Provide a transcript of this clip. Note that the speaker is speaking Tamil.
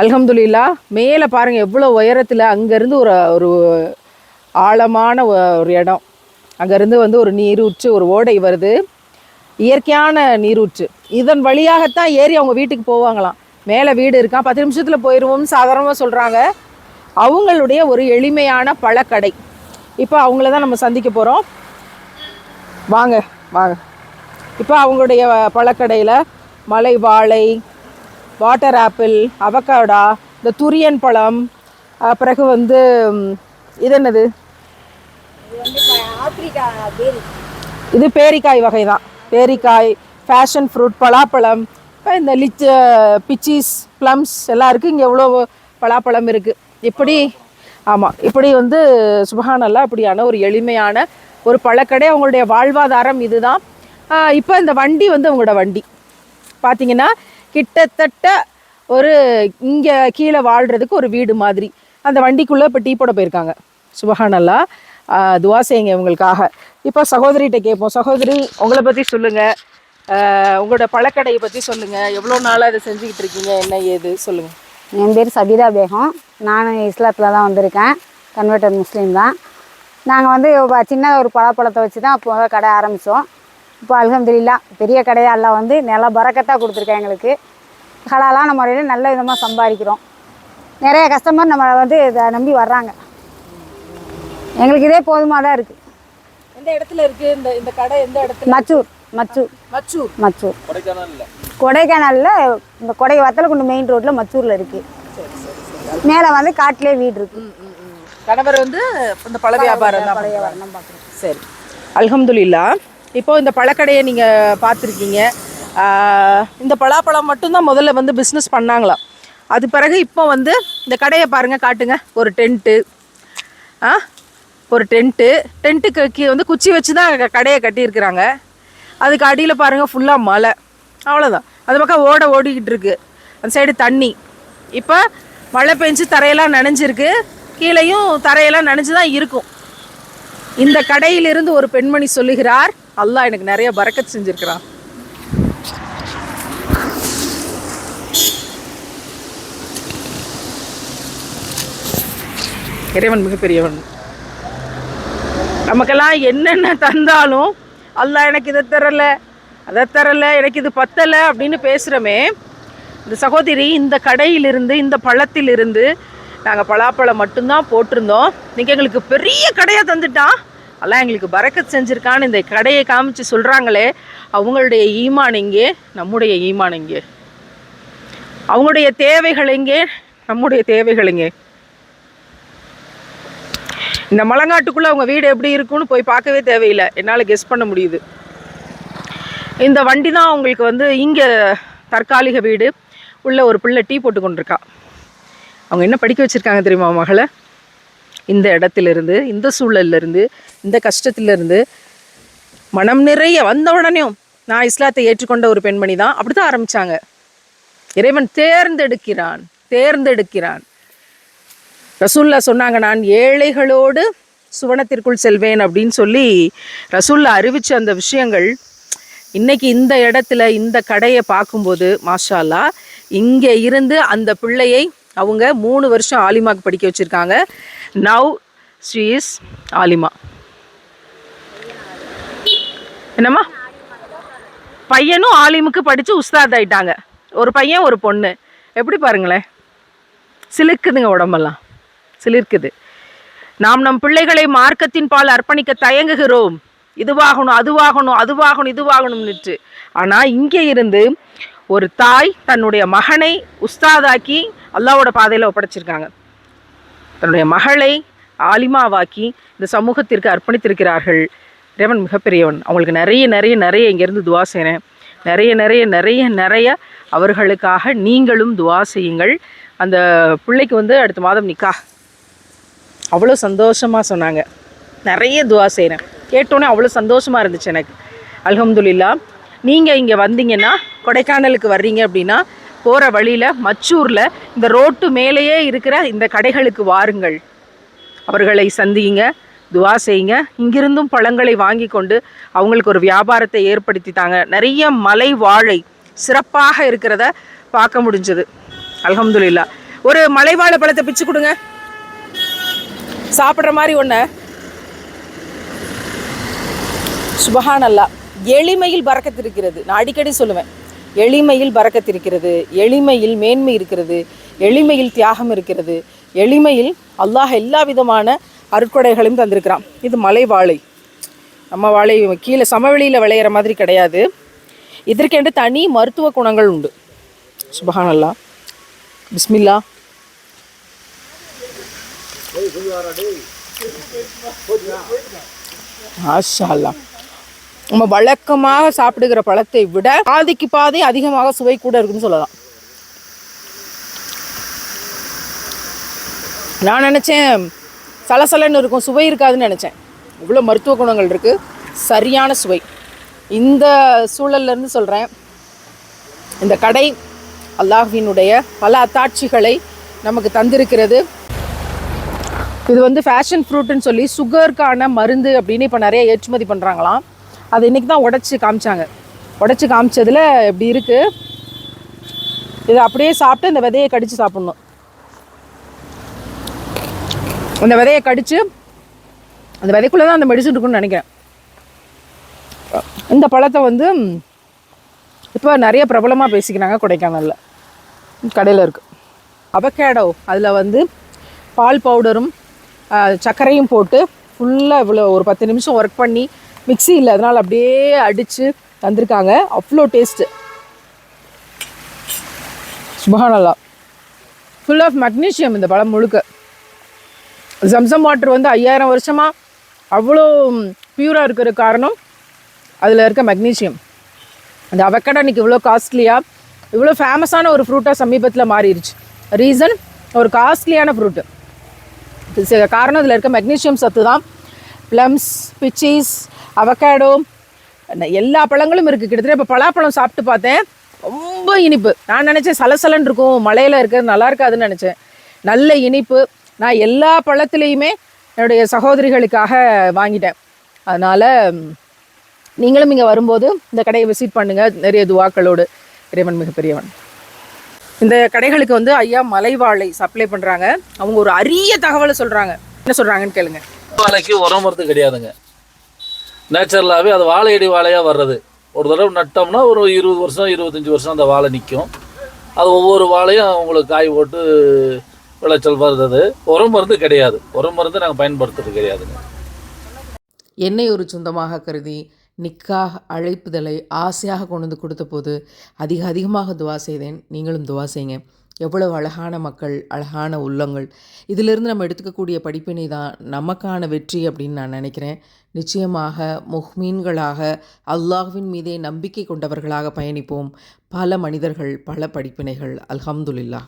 அல்ஹம்துலில்லா மேலே பாருங்கள் எவ்வளோ உயரத்தில் அங்கேருந்து ஒரு ஒரு ஆழமான ஒரு இடம். அங்கேருந்து வந்து ஒரு நீரூற்று ஒரு ஓடை வருது. இயற்கையான நீரூற்று. இதன் வழியாகத்தான் ஏறி அவங்க வீட்டுக்கு போவாங்களாம். மேலே வீடு இருக்கான் பத்து நிமிஷத்தில் போயிடுவோம்னு சாதாரணமாக சொல்கிறாங்க அவங்களுடைய ஒரு எளிமையான பழக்கடை. இப்போ அவங்கள தான் நம்ம சந்திக்க போகிறோம் வாங்க வாங்க. இப்போ அவங்களுடைய பழக்கடையில் மலை வாழை வாட்டர் ஆப்பிள் அவக்காடா இந்த துரியன் பழம் பிறகு வந்து இது என்னது? ஆப்பிரிக்கா இது பேரிக்காய் வகை தான் பேரிக்காய் ஃபேஷன் ஃப்ரூட் பலாப்பழம் இப்போ இந்த லிச் பிச்சீஸ் ப்ளம்ஸ் எல்லாம் இருக்குது இங்கே எவ்வளோ பலாப்பழம் இருக்குது இப்படி ஆமாம் இப்படி வந்து சுபஹானல்லா இப்படியான ஒரு எளிமையான ஒரு பழக்கடை. அவங்களுடைய வாழ்வாதாரம் இதுதான். இப்போ இந்த வண்டி வந்து அவங்களோட வண்டி. பார்த்தீங்கன்னா கிட்டத்தட்ட ஒரு இங்கே கீழே வாழ்கிறதுக்கு ஒரு வீடு மாதிரி. அந்த வண்டிக்குள்ளே இப்போ டீ போட போயிருக்காங்க. சுபஹானல்லா. துவா செய்யுங்க இவங்களுக்காக. இப்போ சகோதரிகிட்ட கேட்போம் சகோதரி உங்களை பற்றி சொல்லுங்கள் உங்களோட பழக்கடையை பற்றி சொல்லுங்கள் எவ்வளோ நாளாக அதை செஞ்சுக்கிட்டு இருக்கீங்க? என்ன ஏது? சொல்லுங்கள் என் பேர் சபீதா பேகம். நான் இஸ்லாத்தில் தான் வந்திருக்கேன். கன்வெர்டட் முஸ்லீம் தான். நாங்கள் வந்து சின்ன ஒரு பழப்பழத்தை வச்சு தான் அப்போ கடை ஆரம்பித்தோம் இப்போ அல்ஹம்துலில்லா பெரிய கடையாக எல்லாம் வந்து நல்ல பறக்கத்தாக கொடுத்துருக்கேன் எங்களுக்கு. ஹலாலான முறையில் நல்ல விதமாக சம்பாதிக்கிறோம். நிறைய கஸ்டமர் நம்மளை வந்து இதை நம்பி வர்றாங்க. எங்களுக்கு இதே போதுமாக தான் இருக்குது எந்த இடத்துல இருக்குது இந்த இந்த கடை எந்த இடத்துல? மச்சூர் மச்சூர். மச்சூர். மச்சூர். கொடைக்கானலில். இந்த கொடை வத்தலக்குண்டு மெயின் ரோட்டில் மச்சூரில் இருக்குது மேலே வந்து காட்டிலே வீடு இருக்குது கணவர் வந்து இந்த பழ வியாபாரம் தான் பழைய. வரணும் பார்க்குறேன் சரி. அல்ஹம்துலில்லா இப்போது இந்த பழக்கடையை நீங்கள் பார்த்துருக்கீங்க. இந்த பலாப்பழம் மட்டும்தான் முதல்ல வந்து பிஸ்னஸ் பண்ணாங்களாம். அது பிறகு இப்போ வந்து இந்த கடையை பாருங்கள் காட்டுங்க. ஒரு டென்ட்டு ஆ ஒரு டென்ட்டு டென்ட்டுக்கு கீழே வந்து குச்சி வச்சு தான் க- கடையை கட்டியிருக்கிறாங்க. அதுக்கு அடியில் பாருங்கள் ஃபுல்லாக மலை. அவ்வளோதான் அது பக்கம் ஓட ஓடிக்கிட்டு இருக்கு. அந்த சைடு தண்ணி. இப்போ மழை பெஞ்சு தரையெல்லாம் நனைஞ்சிருக்கு. கீழேயும் தரையெல்லாம் நனைஞ்சு தான் இருக்கும். இந்த கடையிலிருந்து ஒரு பெண்மணி சொல்லுகிறார் அல்லாஹ் எனக்கு நிறைய பரக்கத் செஞ்சுருக்கிறான். இறைவன் மிகப்பெரியவன். நமக்கெல்லாம் என்னென்ன தந்தாலும் அல்லாஹ் எனக்கு இதை தரல அதை தரல எனக்கு இது பத்தலை அப்படின்னு பேசுகிறோமே இந்த சகோதரி இந்த கடையிலிருந்து இந்த பழத்திலிருந்து நாங்கள் பலாப்பழம் மட்டும்தான் போட்டிருந்தோம். நீங்கள் எங்களுக்கு பெரிய கடையாக தந்துட்டான். அல்லாஹ் எங்களுக்கு பறக்கத் செஞ்சுருக்கான்னு இந்த கடையை காமிச்சு சொல்கிறாங்களே அவங்களுடைய ஈமான் எங்கே? நம்முடைய ஈமான் எங்கே? அவங்களுடைய தேவைகள் எங்கே? நம்முடைய தேவைகள் எங்கே? இந்த மலங்காட்டுக்குள்ளே அவங்க வீடு எப்படி இருக்குன்னு போய் பார்க்கவே தேவையில்லை. என்னால் கெஸ் பண்ண முடியுது. இந்த வண்டி தான் அவங்களுக்கு வந்து இங்கே தற்காலிக வீடு. உள்ள ஒரு பிள்ளை டீ போட்டு கொண்டிருக்கா அவங்க என்ன படிக்க வச்சுருக்காங்க தெரியுமா மகளை? இந்த இடத்துலேருந்து இந்த சூழல்லேருந்து இந்த கஷ்டத்துலேருந்து மனம் நிறைய வந்த உடனேயும் நான் இஸ்லாத்தை ஏற்றுக்கொண்ட ஒரு பெண்மணி தான். அப்படி தான் ஆரம்பித்தாங்க இறைவன் தேர்ந்தெடுக்கிறான் தேர்ந்தெடுக்கிறான். ரசூல்லா சொன்னாங்க நான் ஏழைகளோடு சுவனத்திற்குள் செல்வேன் அப்படின்னு சொல்லி ரசூல்லா அறிவிச்ச அந்த விஷயங்கள் இன்னைக்கு இந்த இடத்துல இந்த கடையை பார்க்கும்போது மாஷாலா இங்கே இருந்து அந்த பிள்ளையை அவங்க மூணு வருஷம் ஆலிமாக்கு படிக்க வச்சுருக்காங்க. நவ் ஷீ இஸ் ஆலிமா என்னம்மா? பையனும் ஆலிமுக்கு படித்து உஸ்தாத் ஆயிட்டாங்க. ஒரு பையன் ஒரு பொண்ணு. எப்படி பாருங்களேன்? சிலிர்க்குதுங்க உடம்பெல்லாம். சிலிர்க்குது. நாம் நம் பிள்ளைகளை மார்க்கத்தின் பால் அர்ப்பணிக்க தயங்குகிறோம். இதுவாகணும் அதுவாகணும் அதுவாகணும் இதுவாகணும்னுட்டு ஆனால் இங்கே இருந்து ஒரு தாய் தன்னுடைய மகனை உஸ்தாதாக்கி அல்லாவோட பாதையில் ஒப்படைச்சிருக்காங்க. தன்னுடைய மகளை ஆலிமாவாக்கி இந்த சமூகத்திற்கு அர்ப்பணித்திருக்கிறார்கள். இறைவன் மிகப்பெரியவன். அவங்களுக்கு நிறைய நிறைய நிறைய இங்கேருந்து துவா செய்கிறேன் நிறைய நிறைய நிறைய நிறைய அவர்களுக்காக நீங்களும் துவா செய்யுங்கள். அந்த பிள்ளைக்கு வந்து அடுத்த மாதம் நிக்கா. அவ்வளோ சந்தோஷமாக சொன்னாங்க. நிறைய துவா செய்கிறேன் கேட்டோன்னே அவ்வளோ சந்தோஷமாக இருந்துச்சு எனக்கு. அல்ஹம்துலில்லா. நீங்கள் இங்கே வந்தீங்கன்னா கொடைக்கானலுக்கு வர்றீங்க அப்படின்னா போகிற வழியில் மச்சூரில் இந்த ரோட்டு மேலேயே இருக்கிற இந்த கடைகளுக்கு வாருங்கள். அவர்களை சந்தியுங்க துவா செய்யுங்க. இங்கிருந்தும் பழங்களை வாங்கி கொண்டு அவங்களுக்கு ஒரு வியாபாரத்தை ஏற்படுத்தி தாங்க. நிறைய மலை வாழை சிறப்பாக இருக்கிறத பார்க்க முடிஞ்சது. அலமதுல்லா ஒரு மலைவாழை பழத்தை பிச்சு கொடுங்க. சாப்பிட்ற மாதிரி ஒன்று சுபஹானல்லா. எளிமையில் பறக்கத்து இருக்கிறது நான் அடிக்கடி சொல்லுவேன். எளிமையில் பறக்கத்திருக்கிறது எளிமையில் மேன்மை இருக்கிறது எளிமையில் தியாகம் இருக்கிறது எளிமையில் அல்லாஹ் எல்லா விதமான அருட்கொடைகளையும் தந்திருக்கிறான். இது மலை வாழை. நம்ம வாழை கீழே சமவெளியில் விளையிற மாதிரி கிடையாது. இதற்கென்று தனி மருத்துவ குணங்கள் உண்டு. சுபஹானல்லா. பிஸ்மில்லா. மாஷா அல்லாஹ். நம்ம வழக்கமாக சாப்பிடுகிற பழத்தை விட பாதிக்கு பாதி அதிகமாக சுவை கூட இருக்குன்னு சொல்லலாம். நான் நினச்சேன் சலசலன்னு இருக்கும் சுவை இருக்காதுன்னு நினச்சேன். இவ்வளோ மருத்துவ குணங்கள் இருக்குது சரியான சுவை. இந்த சூழல்ல இருந்து சொல்கிறேன் இந்த கடை அல்லாஹினுடைய பல அத்தாட்சிகளை நமக்கு தந்திருக்கிறது. இது வந்து ஃபேஷன் ஃப்ரூட்டுன்னு சொல்லி சுகருக்கான மருந்து அப்படின்னு இப்போ நிறைய ஏற்றுமதி பண்ணுறாங்களாம் அது இன்றைக்கி தான் உடச்சி காமிச்சாங்க. உடச்சி காமிச்சதில் இப்படி இருக்குது இதை அப்படியே சாப்பிட்டு இந்த விதையை கடித்து சாப்பிட்ணும். அந்த விதையை கடித்து அந்த விதைக்குள்ளே தான் அந்த மெடிசன் இருக்குன்னு நினைக்கிறேன். இந்த பழத்தை வந்து இப்போ நிறைய பிரபலமாக பேசிக்கிறாங்க கொடைக்கானலில். கடையில் இருக்குது அவகேடோ அதில் வந்து பால் பவுடரும் சர்க்கரையும் போட்டு ஃபுல்லாக இவ்வளோ ஒரு பத்து நிமிஷம் ஒர்க் பண்ணி மிக்ஸி இல்லை அதனால் அப்படியே அடித்து தந்திருக்காங்க. அவ்வளோ டேஸ்ட்டு சுபஹானல்லா. ஃபுல் ஆஃப் மக்னீஷியம் இந்த பழம் முழுக்க. ஜம்சம் வாட்டர் வந்து ஐயாயிரம் வருஷமாக அவ்வளோ பியூராக இருக்கிற காரணம் அதில் இருக்க மக்னீஷியம் அந்த அவக்கடை இன்றைக்கி இவ்வளோ காஸ்ட்லியாக இவ்வளோ ஃபேமஸான ஒரு ஃப்ரூட்டாக சமீபத்தில் மாறிடுச்சு ரீசன் ஒரு காஸ்ட்லியான ஃப்ரூட்டு காரணம் இதில் இருக்க மெக்னீஷியம் சத்து தான் ப்ளம்ஸ் பிச்சீஸ் அவகேடோ எல்லா பழங்களும் இருக்குது கிட்டத்தட்ட இப்போ பலாப்பழம் சாப்பிட்டு பார்த்தேன். ரொம்ப இனிப்பு. நான் நினச்சேன் சலசலன்னு இருக்கும். மலையில் இருக்கிறது நல்லா இருக்காதுன்னு நினச்சேன். நல்ல இனிப்பு. நான் எல்லா பழத்துலேயுமே என்னுடைய சகோதரிகளுக்காக வாங்கிட்டேன். அதனால் நீங்களும் இங்கே வரும்போது இந்த கடையை விசிட் பண்ணுங்கள் நிறைய துவாக்களோடு. இறைவன் மிகப்பெரியவன். இந்த கடைகளுக்கு வந்து ஐயா மலைவாழை சப்ளை பண்ணுறாங்க அவங்க ஒரு அரிய தகவலை சொல்கிறாங்க என்ன சொல்கிறாங்கன்னு கேளுங்க. வாழைக்கு உரம் மருந்து கிடையாதுங்க. நேச்சுரலாகவே அது வாழையடி வாழையாக வர்றது. ஒரு தடவை நட்டோம்னா ஒரு இருபது வருஷம் இருபத்தஞ்சி வருஷம் அந்த வாழை நிற்கும் அது ஒவ்வொரு வாழையும் அவங்களுக்கு காய் போட்டு விளைச்சல் வருது உரம் மருந்து கிடையாது. உரம் மருந்து நாங்கள் பயன்படுத்துறது கிடையாதுங்க. எண்ணெய் ஒரு சொந்தமாக கருதி நிக்காஹ் அழைப்புதலை ஆசையாக கொண்டு வந்து கொடுத்த போது அதிக அதிகமாக துவா செய்தேன். நீங்களும் துவா செய்யுங்க. எவ்வளவு அழகான மக்கள் அழகான உள்ளங்கள். இதிலிருந்து நம்ம எடுத்துக்கக்கூடிய படிப்பினை தான் நமக்கான வெற்றி அப்படின்னு நான் நினைக்கிறேன். நிச்சயமாக முஹ்மீன்களாக அல்லாஹ்வின் மீதே நம்பிக்கை கொண்டவர்களாக பயணிப்போம். பல மனிதர்கள் பல படிப்பினைகள். அல்ஹம்துலில்லாஹ்.